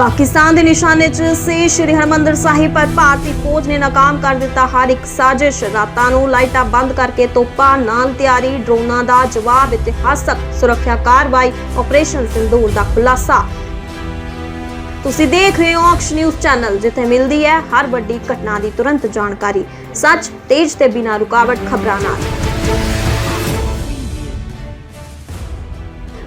ਪਾਕਿਸਤਾਨ ਦੇ ਨਿਸ਼ਾਨੇ 'ਚ ਸੀ ਸ਼੍ਰੀ ਹਰਮੰਦਰ ਸਾਹਿਬ ਪਰ ਭਾਰਤੀ ਫੌਜ ਨੇ ਨਾਕਾਮ ਕਰ ਦਿੱਤਾ ਹਰ ਇੱਕ ਸਾਜ਼ਿਸ਼। ਰਾਤਾਂ ਨੂੰ ਲਾਈਟਾਂ ਬੰਦ ਕਰਕੇ ਤੋਪਾਂ ਨਾਲ ਤਿਆਰੀ, ਡਰੋਨਾਂ ਦਾ ਜਵਾਬ, ਇਤਿਹਾਸਕ ਸੁਰੱਖਿਆ ਕਾਰਵਾਈ ਆਪਰੇਸ਼ਨ ਸਿੰਦੂਰ ਦਾ ਖੁਲਾਸਾ। ਤੁਸੀਂ ਦੇਖ ਰਹੇ ਹੋ ਅਕਸ਼ ਨਿਊਜ਼ ਚੈਨਲ, ਜਿੱਥੇ ਮਿਲਦੀ ਹੈ ਹਰ ਵੱਡੀ ਘਟਨਾ ਦੀ ਤੁਰੰਤ ਜਾਣਕਾਰੀ। ਸੱਚ, ਤੇਜ਼ ਤੇ ਬਿਨਾਂ ਰੁਕਾਵਟ ਖਬਰਾਂ ਨਾਲ।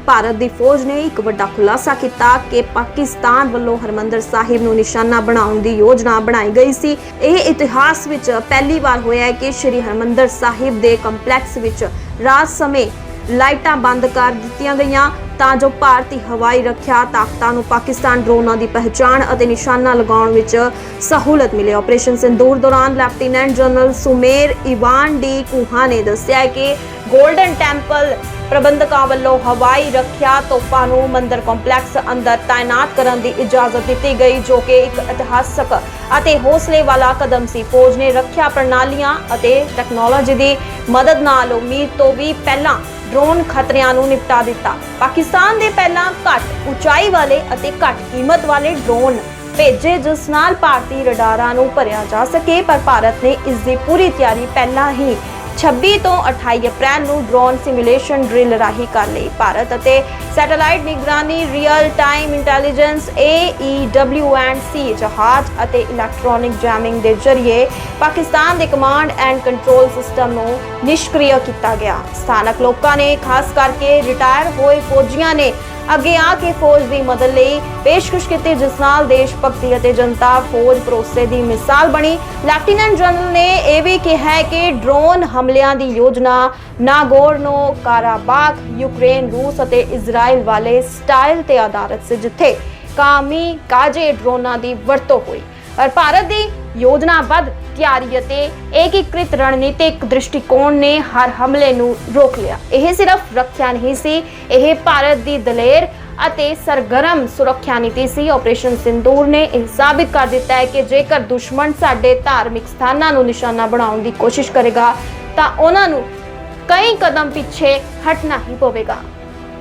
ਭਾਰਤ ਦੀ ਫੌਜ ਨੇ ਇੱਕ ਵੱਡਾ ਖੁਲਾਸਾ ਕੀਤਾ ਕਿ ਪਾਕਿਸਤਾਨ ਵੱਲੋਂ ਹਰਮੰਦਰ ਸਾਹਿਬ ਨੂੰ ਨਿਸ਼ਾਨਾ ਬਣਾਉਣ ਦੀ ਯੋਜਨਾ ਬਣਾਈ ਗਈ ਸੀ। ਇਹ ਇਤਿਹਾਸ ਵਿੱਚ ਪਹਿਲੀ ਵਾਰ ਹੋਇਆ ਹੈ ਕਿ ਸ਼੍ਰੀ ਹਰਮੰਦਰ ਸਾਹਿਬ ਦੇ ਕੰਪਲੈਕਸ ਵਿੱਚ ਰਾਤ ਸਮੇਂ ਲਾਈਟਾਂ ਬੰਦ ਕਰ ਦਿੱਤੀਆਂ ਗਈਆਂ। ਤਾਂ ਜੋ ਭਾਰਤੀ ਹਵਾਈ ਰੱਖਿਆ ਤਾਕਤਾਂ ਨੂੰ ਪਾਕਿਸਤਾਨ ਡਰੋਨਾਂ ਦੀ ਪਹਿਚਾਣ ਅਤੇ ਨਿਸ਼ਾਨਾ ਲਗਾਉਣ ਵਿੱਚ ਸਹੂਲਤ ਮਿਲੇ। ਆਪਰੇਸ਼ਨ ਸਿੰਦੂਰ ਦੌਰਾਨ lieutenant general Sumer Ivan D'Cunha ਨੇ ਦੱਸਿਆ ਕਿ ਗੋਲਡਨ ਟੈਂਪਲ ਪ੍ਰਬੰਧਕਾਂ ਵੱਲੋਂ ਹਵਾਈ ਰੱਖਿਆ ਤੋਪਾਂ ਨੂੰ ਮੰਦਰ ਕੰਪਲੈਕਸ ਅੰਦਰ ਤਾਇਨਾਤ ਕਰਨ ਦੀ ਇਜਾਜ਼ਤ ਦਿੱਤੀ ਗਈ, ਜੋ ਕਿ ਇੱਕ ਇਤਿਹਾਸਕ ਅਤੇ ਹੌਸਲੇ ਵਾਲਾ ਕਦਮ ਸੀ। ਫੌਜ ਨੇ ਰੱਖਿਆ ਪ੍ਰਣਾਲੀਆਂ ਅਤੇ ਟੈਕਨੋਲੋਜੀ ਦੀ ਮਦਦ ਨਾਲ ਉਮੀਦ ਤੋਂ ਵੀ ਪਹਿਲਾਂ ਡਰੋਨ ਖਤਰਿਆਂ ਨੂੰ ਨਿਪਟਾ ਦਿੱਤਾ। ਪਾਕਿਸਤਾਨ ਦੇ ਪਹਿਲਾਂ ਘੱਟ ਉਚਾਈ ਵਾਲੇ ਅਤੇ ਘੱਟ ਕੀਮਤ ਵਾਲੇ ਡਰੋਨ ਭੇਜੇ, ਜਿਸ ਨਾਲ ਭਾਰਤੀ ਰਡਾਰਾਂ ਨੂੰ ਭਰਿਆ ਜਾ ਸਕੇ, ਪਰ ਭਾਰਤ ਨੇ ਇਸ ਦੀ ਪੂਰੀ ਤਿਆਰੀ ਪਹਿਲਾਂ ਹੀ 26 ਤੋਂ 28 ਅਪ੍ਰੈਲ ਨੂੰ ਡਰੋਨ ਸਿਮੂਲੇਸ਼ਨ ਡਰਿਲ ਰਾਹੀਂ ਕਰ ਲਈ ਭਾਰਤ ਅਤੇ ਸੈਟੇਲਾਈਟ ਨਿਗਰਾਨੀ ਰੀਅਲ ਟਾਈਮ ਇੰਟੈਲੀਜੈਂਸ AEWC ਜਹਾਜ਼ ਅਤੇ ਇਲੈਕਟ੍ਰੋਨਿਕ ਜੈਮਿੰਗ ਦੇ ਜ਼ਰੀਏ ਪਾਕਿਸਤਾਨ ਦੇ ਕਮਾਂਡ ਐਂਡ ਕੰਟਰੋਲ ਸਿਸਟਮ ਨੂੰ ਨਿਸ਼ਕ੍ਰਿय ਕੀਤਾ ਗਿਆ। ਸਥਾਨਕ ਲੋਕਾਂ ਨੇ, ਖਾਸ ਕਰਕੇ ਰਿਟਾਇਰ ਹੋਏ ਫੌਜੀਆਂ ਨੇ ਅੱਗੇ ਆ ਕੇ ਫੌਜ ਦੀ ਮਦਦ ਲਈ ਪੇਸ਼ਕਸ਼ ਕੀਤੀ, ਜਿਸ ਨਾਲ ਦੇਸ਼ ਭਗਤੀ ਅਤੇ ਜਨਤਾ ਫੌਜ ਭਰੋਸੇ ਦੀ ਮਿਸਾਲ ਬਣੀ। ਲੈਫਟੀਨੈਂਟ ਜਨਰਲ ਨੇ ਇਹ ਵੀ ਕਿਹਾ ਕਿ ਡਰੋਨ ਹਮਲਿਆਂ ਦੀ ਯੋਜਨਾ ਨਾਗੋਰਨੋ ਕਾਰਾਬਾਖ ਯੂਕਰੇਨ, ਰੂਸ ਅਤੇ ਇਜ਼ਰਾਈਲ ਵਾਲੇ ਸਟਾਈਲ ਤੇ ਆਧਾਰਿਤ ਸੀ, ਜਿੱਥੇ ਕਾਮੀ ਕਾਜੇ ਡਰੋਨਾਂ ਦੀ ਵਰਤੋਂ ਹੋਈ। ਪਰ ਭਾਰਤ ਦੀ ਯੋਜਨਾਬੱਧ ਤਿਆਰੀ ਅਤੇ ਏਕੀਕ੍ਰਿਤ ਰਣਨੀਤਿਕ ਦ੍ਰਿਸ਼ਟੀਕੋਣ ਨੇ ਹਰ ਹਮਲੇ ਨੂੰ ਰੋਕ ਲਿਆ। ਇਹ ਸਿਰਫ ਰੱਖਿਆ ਨਹੀਂ ਸੀ, ਇਹ ਭਾਰਤ ਦੀ ਦਲੇਰ ਅਤੇ ਸਰਗਰਮ ਸੁਰੱਖਿਆ ਨੀਤੀ ਸੀ। ਆਪਰੇਸ਼ਨ ਸਿੰਦੂਰ ਨੇ ਇਹ ਸਾਬਿਤ ਕਰ ਦਿੱਤਾ ਹੈ ਕਿ ਜੇਕਰ ਦੁਸ਼ਮਣ ਸਾਡੇ ਧਾਰਮਿਕ ਸਥਾਨਾਂ ਨੂੰ ਨਿਸ਼ਾਨਾ ਬਣਾਉਣ ਦੀ ਕੋਸ਼ਿਸ਼ ਕਰੇਗਾ, ਤਾਂ ਉਹਨਾਂ ਨੂੰ ਕਈ ਕਦਮ ਪਿੱਛੇ ਹਟਣਾ ਹੀ ਪਵੇਗਾ।